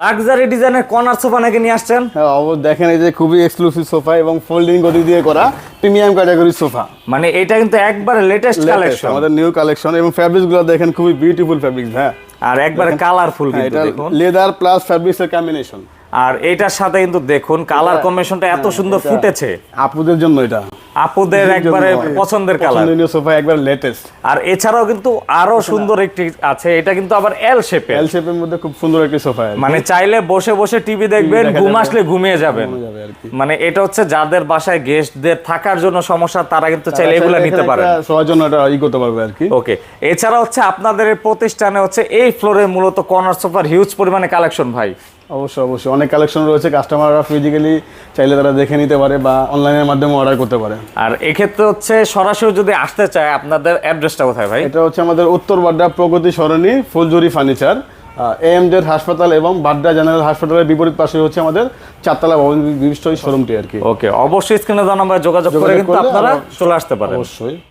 Luxury ডিজাইনের corner sofa নাকি নিয়ে আসছেন? হ্যাঁ অবশ্য দেখেন এই যে খুবই এক্সক্লুসিভ সোফা এবং ফোল্ডিং গদি দিয়ে করা প্রিমিয়াম ক্যাটাগরি সোফা মানে এটা কিন্তু একবারে লেটেস্ট কালেকশন আমাদের নিউ কালেকশন এবং ফ্যাব্রিক্সগুলো দেখেন খুবই বিউটিফুল ফ্যাব্রিক্স হ্যাঁ। আর একবারে কালারফুল হ্যাঁ, কিন্তু দেখুন। লেদার প্লাস ফ্যাব্রিক্স এর কম্বিনেশন আর এটার সাথে কিন্তু দেখুন কালার কম্বিনেশনটা এত সুন্দর ফুটেছে। আপুদের জন্য এটা। আপুদের একবারে পছন্দের কালার সোফা একবার লেটেস্ট আর এছাড়াও কিন্তু আরও সুন্দর একটি আছে এটা কিন্তু আবার এল শেপের এল শেপের মধ্যে খুব সুন্দর একটি সোফা মানে চাইলে বসে বসে টিভি দেখবেন ঘুম আসলে ঘুমিয়ে যাবেন। মানে এটা হচ্ছে যাদের বাসায় গেস্টদের থাকার জন্য সমস্যা তারা কিন্তু চাইলে এগুলো নিতে পারে সবার জন্য এটা ই করতে পারবে আর কি। ওকে এছাড়া হচ্ছে আপনাদের প্রতিষ্ঠানে হচ্ছে এই ফ্লোরে মূলত কর্নার সোফার হিউজ পরিমাণে কালেকশন ভাই। অবশ্যই অবশ্যই। অনেক কালেকশন রয়েছে কাস্টমাররা ফিজিক্যালি চাইলে তারা দেখে নিতে পারে বা অনলাইনের মাধ্যমে অর্ডার করতে পারে। আর এক্ষেত্রে হচ্ছে সরাসরি যদি আসতে চায় আপনাদের অ্যাড্রেসটা কোথায় ভাই? এটা হচ্ছে আমাদের উত্তর বাড্ডা প্রগতি সরণি ফুলজুরি ফার্নিচার এএমজেড হাসপাতাল এবং বাড্ডা জেনারেল হাসপাতালের বিপরীত পাশে হচ্ছে আমাদের চারতলা ভবন বিশিষ্ট শোরুমটি আর কি। ওকে অবশ্যই স্ক্রিনে দেওয়া নাম্বারে যোগাযোগ করে কিন্তু আপনারা চলে আসতে পারেন। অবশ্যই।